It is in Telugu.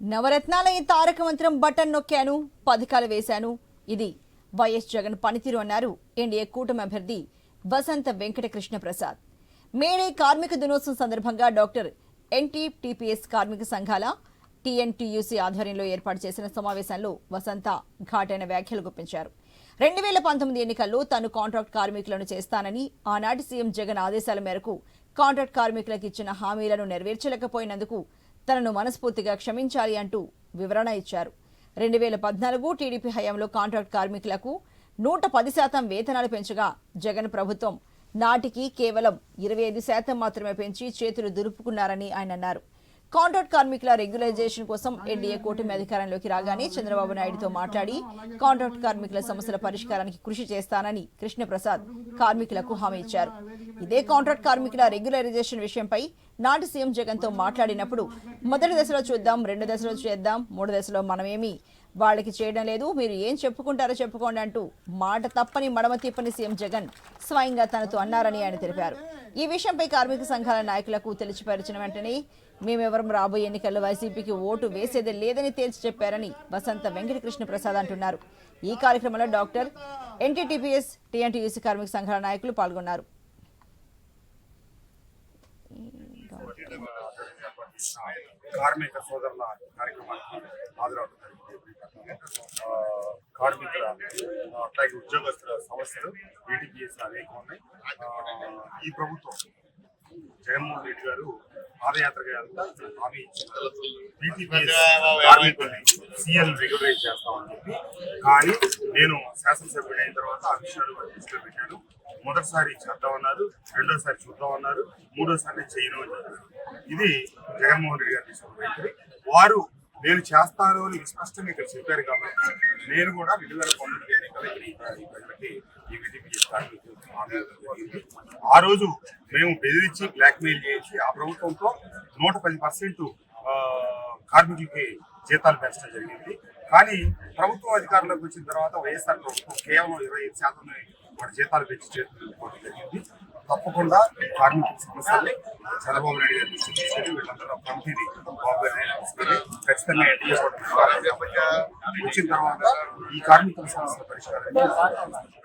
నవరత్నాల ఈ తారక మంత్రం బటన్ నొక్కాను పథకాలు వేశాను. ఇది వైఎస్ జగన్ పనితీరు అన్నారు ఎన్డీఏ కూటమి అభ్యర్థి వసంత వెంకటకృష్ణ ప్రసాద్ మేడే కార్మిక దినోత్సవం సందర్భంగా డాక్టర్ ఎన్టీ టీపీఎస్ కార్మిక సంఘాల టీఎన్టీయూసీ ఆధ్వర్యంలో ఏర్పాటు చేసిన సమావేశంలో వసంత ఘాటైన వ్యాఖ్యలు గుప్పించారు. రెండు వేల పంతొమ్మిది ఎన్నికల్లో తాను కాంట్రాక్ట్ కార్మికులను చేస్తానని ఆనాటి సీఎం జగన్ ఆదేశాల మేరకు కాంట్రాక్ట్ కార్మికులకు ఇచ్చిన హామీలను నెరవేర్చలేకపోయినందుకు తనను మనస్ఫూర్తిగా క్షమించాలి అంటూ వివరణ ఇచ్చారు. రెండు వేల పద్నాలుగు టీడీపీ హయాంలో కాంట్రాక్ట్ కార్మికులకు నూట పది శాతం వేతనాలు పెంచగా జగన్ ప్రభుత్వం నాటికి కేవలం ఇరవై ఐదు శాతం మాత్రమే పెంచి చేతులు దులుపుకున్నారని ఆయన అన్నారు. కాంట్రాక్ట్ కార్మికుల రెగ్యులైజేషన్ కోసం ఎన్డీఏ కూటమి అధికారంలోకి రాగానే చంద్రబాబు నాయుడుతో మాట్లాడి కాంట్రాక్ట్ కార్మికుల సమస్యల పరిష్కారానికి కృషి చేస్తానని కృష్ణప్రసాద్ కార్మికులకు హామీ ఇచ్చారు. ఇదే కాంట్రాక్ట్ కార్మికుల రెగ్యులరైజేషన్ విషయంపై నాటి సీఎం జగన్తో మాట్లాడినప్పుడు మొదటి దశలో చూద్దాం రెండు దశలో చేద్దాం మూడు దశలో మనమేమి? వాళ్ళకి చేయడం లేదు మీరు ఏం చెప్పుకుంటారో చెప్పుకోండి అంటూ మాట తప్పని మడమ తిప్పని సీఎం జగన్ స్వయంగా తనతో అన్నారని ఆయన తెలిపారు. ఈ విషయంపై కార్మిక సంఘాల నాయకులకు తెలిసిపరిచిన వెంటనే మేమెవరం రాబోయే ఎన్నికల్లో వైసీపీకి ఓటు వేసేదే లేదని తేల్చి చెప్పారని వసంత వెంకటకృష్ణ ప్రసాద్ అంటున్నారు. ఈ కార్యక్రమంలో డాక్టర్ ఎన్టీటీపీఎస్ టీఎన్టీయూసీ కార్మిక సంఘాల నాయకులు పాల్గొన్నారు. కార్మిక సోదరుల కార్యక్రమానికి హాజరవడం జరిగింది కార్మికుల అట్లాగే ఉద్యోగస్తుల సమస్యలు ఏటీపీఎస్ అనేక ఉన్నాయి. ఈ ప్రభుత్వం జగన్మోహన్ రెడ్డి గారు పాదయాత్రగా హామీ కార్మికుల్ని సీఎల్ రెగ్యులరైజ్ చేస్తామని చెప్పి. కానీ నేను శాసనసభ్యుడు అయిన తర్వాత ఆ విషయాలు వారి దృష్టిలో పెట్టాను. మొదటిసారి చేద్దామన్నారు రెండోసారి చూద్దామన్నారు మూడోసారి చేయను అని చెప్పారు. ఇది జగన్మోహన్ రెడ్డి గారి తీసుకున్న వారు నేను చేస్తాను అని స్పష్టంగా ఇక్కడ చెప్పారు కాబట్టి నేను కూడా రెండు వేల పంతొమ్మిది ఎన్నికల ప్రజలకి ఈ ఆ రోజు మేము బెదిరించి బ్లాక్మెయిల్ చేసి ఆ ప్రభుత్వంతో నూట పది పర్సెంట్ కార్మికులకి జీతాలు పెంచడం జరిగింది. కానీ ప్రభుత్వం అధికారంలోకి వచ్చిన తర్వాత వైఎస్ఆర్ ప్రభుత్వం కేవలం ఇరవై ఐదు శాతం వాటి జీతాలు పెంచి చేతులు జరిగింది. తప్పకుండా కార్మికుల సమస్యల్ని చంద్రబాబు నాయుడు గారి దృష్టికి వీళ్ళందరూ కమిటీని ఖచ్చితంగా ఎన్డీఏ కూడా వచ్చిన తర్వాత ఈ కార్మికుల సమస్యల పరిష్కారానికి